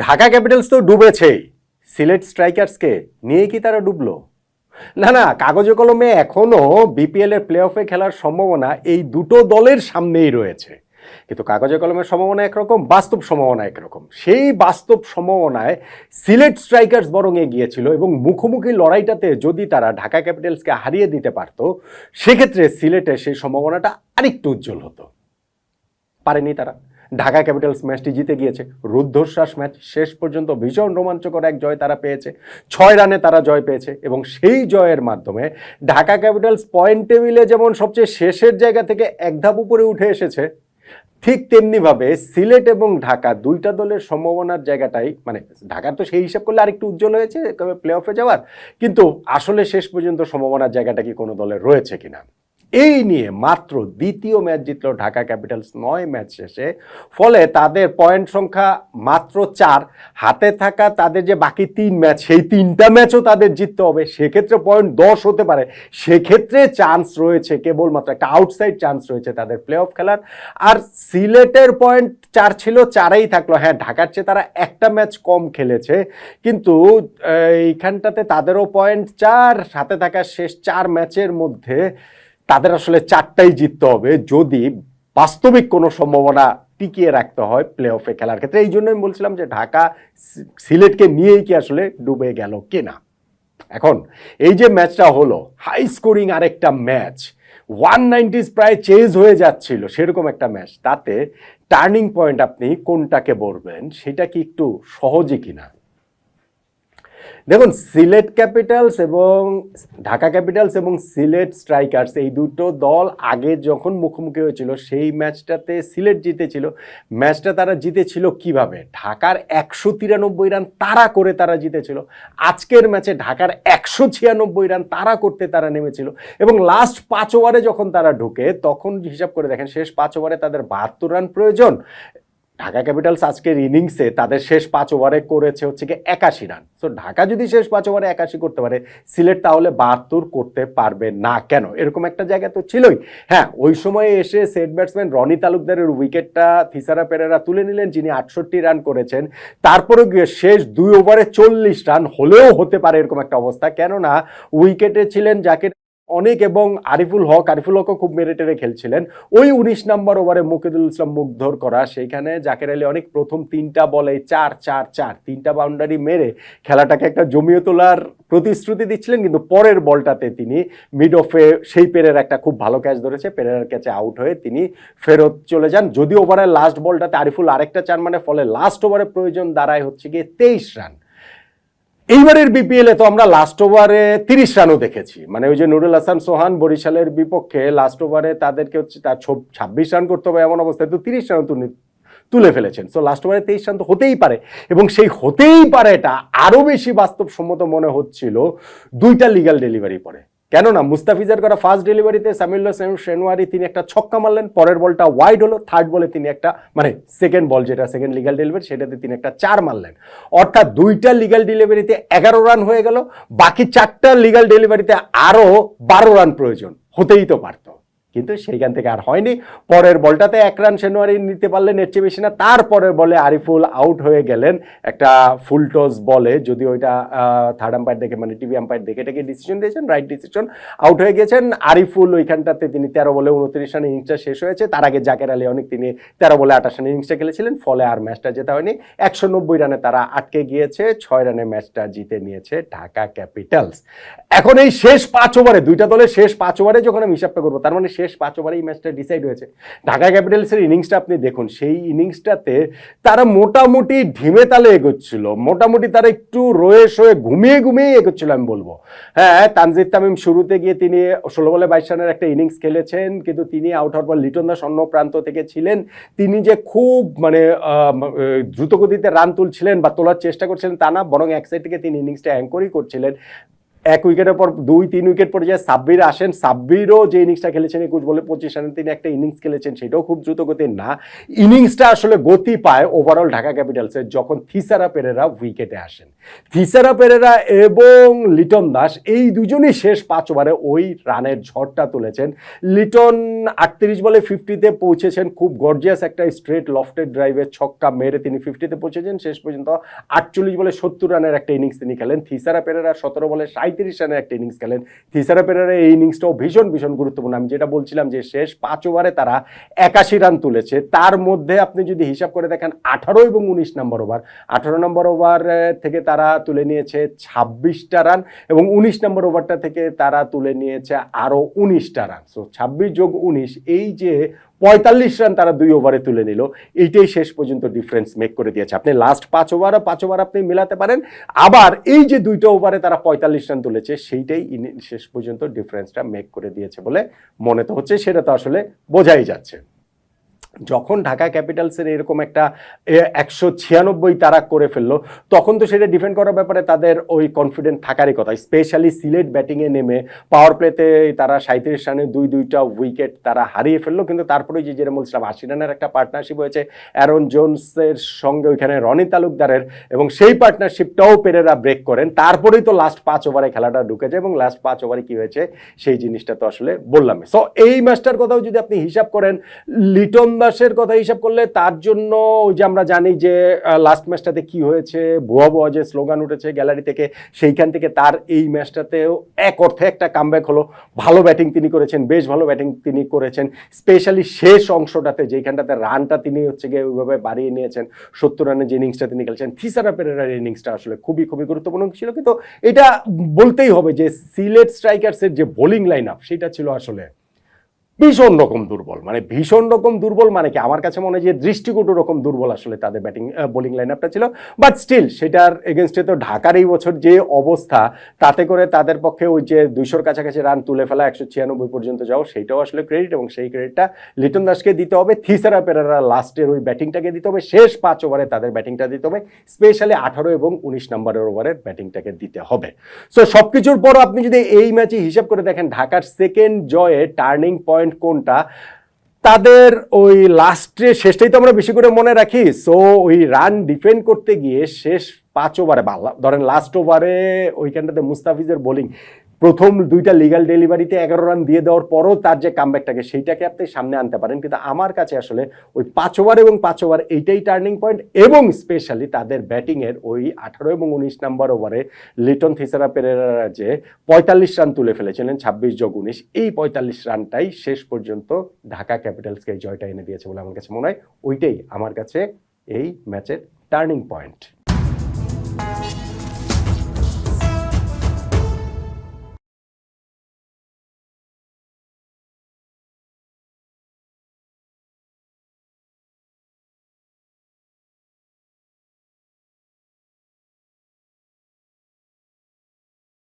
Dhaka Capitals তো ডুবেছেই সিলেট স্ট্রাইকার্সকে নিয়ে কি তারা ডুবলো? না না, কাগজে কলমে এখনও বিপিএল এর প্লে অফে খেলার সম্ভাবনা এই দুটো দলের সামনেই রয়েছে। কিন্তু কাগজে কলমের সম্ভাবনা একরকম, বাস্তব সম্ভাবনা একরকম। সেই বাস্তব সম্ভাবনায় সিলেট স্ট্রাইকার্স বরং এগিয়েছিল এবং মুখোমুখি লড়াইটাতে যদি তারা ঢাকা ক্যাপিটালসকে হারিয়ে দিতে পারতো, সেক্ষেত্রে সিলেটে সেই সম্ভাবনাটা আরেকটু উজ্জ্বল হতো। পারেনি তারা। ঢাকা ক্যাপিটালস ম্যাচটি জিতে গিয়েছে। রুদ্ধশ্বাস ম্যাচ শেষ পর্যন্ত ভীষণ রোমাঞ্চকর এক জয় তারা পেয়েছে। ছয় রানে তারা জয় পেয়েছে এবং সেই জয়ের মাধ্যমে ঢাকা ক্যাপিটালস পয়েন্ট টেবিলে যেমন সবচেয়ে শেষের জায়গা থেকে এক ধাপ উপরে উঠে এসেছে, ঠিক তেমনিভাবে সিলেট এবং ঢাকা দুইটা দলের সম্ভাবনার জায়গাটাই মানে ঢাকার তো সেই হিসাব করলে আরেকটু উজ্জ্বল হয়েছে প্লে অফে যাওয়ার। কিন্তু আসলে শেষ পর্যন্ত সম্ভাবনার জায়গাটা কি কোনো দলের রয়েছে কিনা? এই নিয়ে মাত্র দ্বিতীয় ম্যাচ জিতল ঢাকা ক্যাপিটালস। নয় ম্যাচ শেষে। ফলে তাদের পয়েন্ট সংখ্যা মাত্র চার। হাতে থাকা তাদের যে বাকি তিন ম্যাচ, সেই তিনটা ম্যাচও তাদের জিততে হবে। সেক্ষেত্রে পয়েন্ট দশ হতে পারে। সেক্ষেত্রে চান্স রয়েছে, কেবলমাত্র একটা আউটসাইড চান্স রয়েছে তাদের প্লে অফ খেলার। আর সিলেটের পয়েন্ট চার ছিল, চারেই থাকল। হ্যাঁ ঢাকার চেয়ে তারা একটা ম্যাচ কম খেলেছে। কিন্তু এইখানটাতে তাদেরও পয়েন্ট চার হাতে থাকা শেষ চার ম্যাচের মধ্যে তাদের আসলে চারটাই জিততে হবে যদি বাস্তবিক কোনো সম্ভাবনা টিকিয়ে রাখতে হয় প্লে অফে খেলার ক্ষেত্রে। এই জন্য আমি বলছিলাম যে ঢাকা সিলেটকে নিয়েই কি আসলে ডুবে গেল কিনা। এখন, এই যে ম্যাচটা হলো হাই স্কোরিং আরেকটা ম্যাচ ওয়ান নাইনটিস প্রায় চেজ হয়ে যাচ্ছিল সেরকম একটা ম্যাচ। তাতে টার্নিং পয়েন্ট আপনি কোনটাকে বলবেন, সেটা কি একটু সহজে কিনা? দেখুন, সিলেট ক্যাপিটালস এবং ঢাকা ক্যাপিটালস এবং সিলেট স্ট্রাইকার্স, এই দুটো দল আগে যখন মুখোমুখি হয়েছিল, সেই ম্যাচটাতে সিলেট জিতেছিল। ম্যাচটা তারা জিতেছিল কীভাবে? ঢাকার একশো তিরানব্বই রান তারা করে তারা জিতেছিল। আজকের ম্যাচে ঢাকার একশো ছিয়ানব্বই রান তারা করতে তারা নেমেছিল। এবং লাস্ট পাঁচ ওভারে যখন তারা ঢুকে, তখন হিসাব করে দেখেন, শেষ পাঁচ ওভারে তাদের বাহাত্তর রান প্রয়োজন। ঢাকা ক্যাপিটালস আজকের ইনিংসে তাদের শেষ পাঁচ ওভারে করেছে হচ্ছে কি একাশি রান। সো ঢাকা যদি শেষ পাঁচ ওভারে একাশি করতে পারে, সিলেট তাহলে বাহাত্তর করতে পারবে না কেন? এরকম একটা জায়গা তো ছিলই। হ্যাঁ ওই সময়ে এসে সেট ব্যাটসম্যান রনি তালুকদারের উইকেটটা থিসারা পেরেরা তুলে নিলেন, যিনি আটষট্টি রান করেছেন। তারপরে গিয়ে শেষ দুই ওভারে চল্লিশ রান হলেও হতে পারে এরকম একটা অবস্থা। কেননা, উইকেটে ছিলেন যাকে অনেক এবং আরিফুল হক, আরিফুল হকও খুব মেরে টেরে খেলছিলেন। ওই উনিশ নম্বর ওভারে মুকিদুল ইসলাম মুগ্ধর করা, সেইখানে জাকের আলী অনেক প্রথম তিনটা বলে চার চার চার, তিনটা বাউন্ডারি মেরে খেলাটাকে একটা জমিয়ে তোলার প্রতিশ্রুতি দিচ্ছিলেন, কিন্তু পরের বলটাতে তিনি মিড অফে সেই পেরের একটা খুব ভালো ক্যাচ ধরেছে, পেরের ক্যাচে আউট হয়ে তিনি ফেরত চলে যান। যদি ওভারের লাস্ট বলটাতে আরিফুল আরেকটা চার মানে ফলে লাস্ট ওভারে প্রয়োজন দাঁড়ায় হচ্ছে গিয়ে তেইশ রান। এইবারের বিপিএলে তো আমরা লাস্ট ওভারে তিরিশ রানও দেখেছি। মানে ওই যে নুরুল হাসান, সোহান বরিশালের বিপক্ষে লাস্ট ওভারে তাদেরকে হচ্ছে তার ছাব্বিশ রান করতে হবে এমন অবস্থায় তো তিরিশ রান তুলে তুলে ফেলেছেন। সো লাস্ট ওভারে তেইশ রান তো হতেই পারে। এবং সেই হতেই পারে এটা আরও বেশি বাস্তবসম্মত মনে হচ্ছিল দুইটা লিগাল ডেলিভারি পরে। কেননা মুস্তাফিজের করা ফার্স্ট ডেলিভারিতে সামিউল্লাহ শেনওয়ারি তিনি একটা ছক্কা মারলেন, পরের বলটা ওয়াইড হলো থার্ড বলে তিনি একটা মানে সেকেন্ড বল যেটা সেকেন্ড লিগাল ডেলিভারি সেটাতে তিনি একটা চার মারলেন। অর্থাৎ দুইটা লিগাল ডেলিভারিতে এগারো রান হয়ে গেল, বাকি চারটা লিগাল ডেলিভারিতে আরও বারো রান প্রয়োজন, হতেই তো পারতো। কিন্তু সেইখান থেকে আর হয়নি। পরের বলটাতে এক রান সেনুয়ারি নিতে পারলেন এর চেয়ে বেশি না। তারপরের বলে আরিফুল আউট হয়ে গেলেন একটা ফুল টস বলে। যদি ওইটা থার্ড আম্পায়ার দেখে মানে টিভি আম্পায়ার দেখে টেকে ডিসিশন দিয়েছেন রাইট ডিসিশন আউট হয়ে গেছেন। আরিফুল ওইখানটাতে তিনি তেরো বলে উনত্রিশ রানে ইনিংসটা শেষ হয়েছে। তার আগে জাকের আলী অনেক তিনি তেরো বলে আঠাশ রানে ইনিংসটা খেলেছিলেন। ফলে আর ম্যাচটা জেতা হয়নি। একশো নব্বই রানে তারা আটকে গিয়েছে। ছয় রানে ম্যাচটা জিতে নিয়েছে ঢাকা ক্যাপিটালস। এখন এই শেষ পাঁচ ওভারে দুইটা দলের শেষ পাঁচ ওভারে যখন আমি হিসাবটা করব, তার মানে শেষ পাঁচ ওভারে এই ম্যাচটা ডিসাইড হয়েছে। ঢাকা ক্যাপিটালসের ইনিংসটা আপনি দেখুন, সেই ইনিংসটাতে তারা মোটামুটি ঢিমে তালে এগোচ্ছিল। মোটামুটি তারা একটু রয়ে শয়ে ঘুমিয়ে ঘুমিয়ে এগোচ্ছিল আমি বলব। হ্যাঁ তানজিদ তামিম শুরুতে গিয়ে তিনি ষোলো বলে বাইশ রানের একটা ইনিংস খেলেছেন, কিন্তু তিনি আউট হওয়ার পর লিটন দাস অন্য প্রান্ত থেকে ছিলেন। তিনি যে খুব মানে দ্রুতগতিতে রান তুলছিলেন বা তোলার চেষ্টা করছিলেন তা না, বরং এক সাইড থেকে তিনি ইনিংসটা অ্যাঙ্করই করছিলেন। এক উইকেটের পর দুই, তিন উইকেট পরে যায়। সাব্বির আসেন। সাব্বিরও যে ইনিংসটা খেলেছেন একুশ বলে পঁচিশ রানে, তিনি একটা ইনিংস খেলেছেন, সেটাও খুব দ্রুত গতির না। ইনিংসটা আসলে গতি পায় ওভারঅল ঢাকা ক্যাপিটালসের যখন থিসারা পেরেরা উইকেটে আসেন। থিসারা পেরেরা এবং লিটন দাস, এই দুজনই শেষ পাঁচ ওভারে ওই রানের ঝড়টা তুলেছেন। লিটন আটত্রিশ বলে ফিফটিতে পৌঁছেছেন। খুব গর্জিয়াস একটা স্ট্রেট লফটেড ড্রাইভের ছক্কা মেরে তিনি ফিফটিতে পৌঁছেছেন। শেষ পর্যন্ত আটচল্লিশ বলে সত্তর রানের একটা ইনিংস তিনি খেলেন। থিসারা পেরেরা সতেরো বলে সাঁত্রিশ রানের একটা ইনিংস খেলেন। থিসারা পেরেরা এই ইনিংসটাও ভীষণ ভীষণ গুরুত্বপূর্ণ। আমি যেটা বলছিলাম যে শেষ পাঁচ ওভারে তারা একাশি রান তুলেছে। তার মধ্যে আপনি যদি হিসাব করে দেখেন, আঠারো এবং উনিশ নম্বর ওভার। আঠারো নম্বর ওভার থেকে তারা তুলে নিয়েছে ছাব্বিশটা রান এবং উনিশ নম্বর ওভারটা থেকে তারা তুলে নিয়েছে আরও উনিশটা রান। সো ছাব্বিশ যোগ উনিশ, এই যে পঁয়তাল্লিশ রান তারা দুই ওভারে তুলে নিল। এইটাই শেষ পর্যন্ত ডিফারেন্স মেক করে দিয়েছে। আপনি লাস্ট পাঁচ ওভার পাঁচ ওভার আপনি মেলাতে পারেন। আবার এই যে দুইটা ওভারে তারা পঁয়তাল্লিশ রান তুলেছে, সেইটাই শেষ পর্যন্ত ডিফারেন্সটা মেক করে দিয়েছে বলে মনে তো হচ্ছে, সেটা তো আসলে বোঝাই যাচ্ছে। যখন ঢাকা ক্যাপিটালসের এরকম একটা একশো ছিয়ানব্বই তারা করে ফেলল, তখন তো সেটা ডিফেন্ড করার ব্যাপারে তাদের ওই কনফিডেন্ট থাকারই কথা। স্পেশালি সিলেট ব্যাটিংয়ে নেমে পাওয়ার প্লেতে তারা সাঁত্রিশ রানে দুই, দুইটা উইকেট তারা হারিয়ে ফেলল। কিন্তু তারপরে যে যেরকম বলছিলাম আশি রানের একটা পার্টনারশিপ হয়েছে অ্যারন জোনসের সঙ্গে ওইখানে রনি তালুকদারের, এবং সেই পার্টনারশিপটাও পেরেরা ব্রেক করেন। তারপরেই তো লাস্ট পাঁচ ওভারে খেলাটা ঢুকেছে, এবং লাস্ট পাঁচ ওভারে কী হয়েছে, সেই জিনিসটা তো আসলে বললামই। সো এই ম্যাচটার কথাও যদি আপনি হিসাব করেন লিটন দাসের কথা হিসাব করলে তার জন্য ওই যে আমরা জানি যে লাস্ট ম্যাচটাতে কি হয়েছে, ভুয়া ভুয়া যে স্লোগান উঠেছে গ্যালারি থেকে, সেইখান থেকে তার এই ম্যাচটাতেও এক অর্থে একটা কামব্যাক হলো। ভালো ব্যাটিং তিনি করেছেন, বেশ ভালো ব্যাটিং তিনি করেছেন। স্পেশালি শেষ অংশটাতে, যেইখানটাতে রানটা তিনি হচ্ছে গিয়ে ওইভাবে বাড়িয়ে নিয়েছেন, সত্তর রানের যে ইনিংসটা তিনি খেলছেন থিসারা পেরেরার ইনিংসটা আসলে খুবই খুবই গুরুত্বপূর্ণ ছিল। কিন্তু এটা বলতেই হবে যে, সিলেট স্ট্রাইকার্সের যে বোলিং লাইন আপ সেটা ছিল আসলে ভীষণ রকম দুর্বল। মানে ভীষণ রকম দুর্বল মানে কি? আমার কাছে মনে হয় যে দৃষ্টিকটু রকম দুর্বল আসলে তাদের ব্যাটিং বোলিং লাইন আপটা ছিল। বাট স্টিল সেটার এগেনস্টে তো ঢাকার এই বছর যে অবস্থা, তাতে করে তাদের পক্ষে ওই যে দুইশোর কাছাকাছি রান তুলে ফেলা একশো ছিয়ানব্বই পর্যন্ত যাও সেইটাও আসলে ক্রেডিট এবং সেই ক্রেডিটটা লিটন দাসকে দিতে হবে। থিসারা পেরারা লাস্টের ওই ব্যাটিংটাকে দিতে হবে। শেষ পাঁচ ওভারে তাদের ব্যাটিংটা দিতে হবে। স্পেশালি আঠারো এবং উনিশ নম্বরের ওভারের ব্যাটিংটাকে দিতে হবে। সো সব কিছুর পর আপনি যদি এই ম্যাচে হিসাব করে দেখেন, ঢাকার সেকেন্ড জয়ে টার্নিং পয়েন্ট কোনটা? তাদের ওই লাস্টে শেষটাই তো আমরা বেশি করে মনে রাখি। সো ওই রান ডিফেন্ড করতে গিয়ে শেষ পাঁচ ওভারে বা ধরেন লাস্ট ওভারে ওইখানটাতে মুস্তাফিজের বোলিং প্রথম দুইটা লিগাল ডেলিভারিতে এগারো রান দিয়ে দেওয়ার পরও তার যে কামব্যাকটাকে সেইটাকে আপনি সামনে আনতে পারেন। কিন্তু আমার কাছে আসলে ওই পাঁচ ওভার এবং পাঁচ ওভার এইটাই টার্নিং পয়েন্ট এবং স্পেশালি তাদের ব্যাটিংয়ের ওই আঠারো এবং উনিশ নাম্বার ওভারে লিটন থিসারা পেরেরা যে পঁয়তাল্লিশ রান তুলে ফেলেছিলেন, ছাব্বিশ যোগ উনিশ, এই পঁয়তাল্লিশ রানটাই শেষ পর্যন্ত ঢাকা ক্যাপিটালসকে জয়টা এনে দিয়েছে বলে আমার কাছে মনে হয়। ওইটাই আমার কাছে এই ম্যাচের টার্নিং পয়েন্ট